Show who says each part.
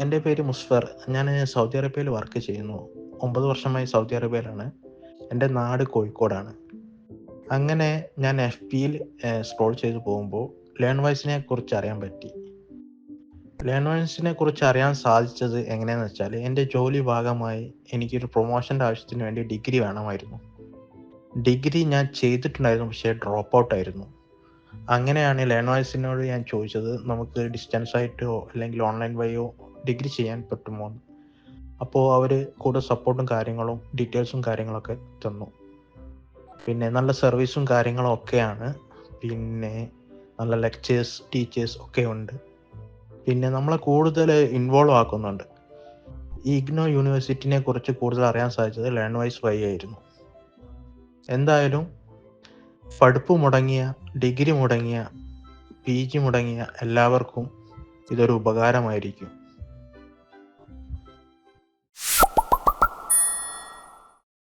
Speaker 1: എന്റെ പേര് മുസ്ഫർ. ഞാൻ സൗദി അറേബ്യയിൽ വർക്ക് ചെയ്യുന്നു. ഒമ്പത് വർഷമായി സൗദി അറേബ്യയിലാണ്. എന്റെ നാട് കോഴിക്കോടാണ്. അങ്ങനെ ഞാൻ എഫ് പിയിൽ സ്ക്രോൾ ചെയ്ത് പോകുമ്പോൾ ലേൺ വൈസിനെ കുറിച്ച് അറിയാൻ പറ്റി. ലേൺ വൈസിനെ കുറിച്ച് അറിയാൻ സാധിച്ചത് എങ്ങനെയാണെന്ന് വെച്ചാൽ എന്റെ ജോലി ഭാഗമായി എനിക്കൊരു പ്രൊമോഷന്റെ ആവശ്യത്തിന് വേണ്ടി ഡിഗ്രി വേണമായിരുന്നു. ഡിഗ്രി ഞാൻ ചെയ്തിട്ടുണ്ടായിരുന്നു. പക്ഷേ ഡ്രോപ്പ് ഔട്ട് ആയിരുന്നു. അങ്ങനെയാണ് ലേൺവൈസിനോട് ഞാൻ ചോദിച്ചത് നമുക്ക് ഡിസ്റ്റൻസ് ആയിട്ടോ അല്ലെങ്കിൽ ഓൺലൈൻ വഴിയോ ഡിഗ്രി ചെയ്യാൻ പറ്റുമോ എന്ന് അപ്പോൾ അവർ കൂടെ സപ്പോർട്ടും കാര്യങ്ങളും ഡീറ്റെയിൽസും കാര്യങ്ങളൊക്കെ തന്നു. പിന്നെ നല്ല സർവീസും കാര്യങ്ങളും ഒക്കെയാണ്. പിന്നെ നല്ല ലെക്ചേഴ്സ്, ടീച്ചേഴ്സ് ഒക്കെ ഉണ്ട്. പിന്നെ നമ്മളെ കൂടുതൽ ഇൻവോൾവ് ആക്കുന്നുണ്ട്. ഇഗ്നോ യൂണിവേഴ്സിറ്റിനെ കുറിച്ച് കൂടുതൽ അറിയാൻ സാധിച്ചത് ലേൺ വൈസ് വൈ ആയിരുന്നു എന്തായാലും പഠിപ്പ് മുടങ്ങിയ, ഡിഗ്രി മുടങ്ങിയ, പി ജി മുടങ്ങിയ എല്ലാവർക്കും ഇതൊരു ഉപകാരമായിരിക്കും.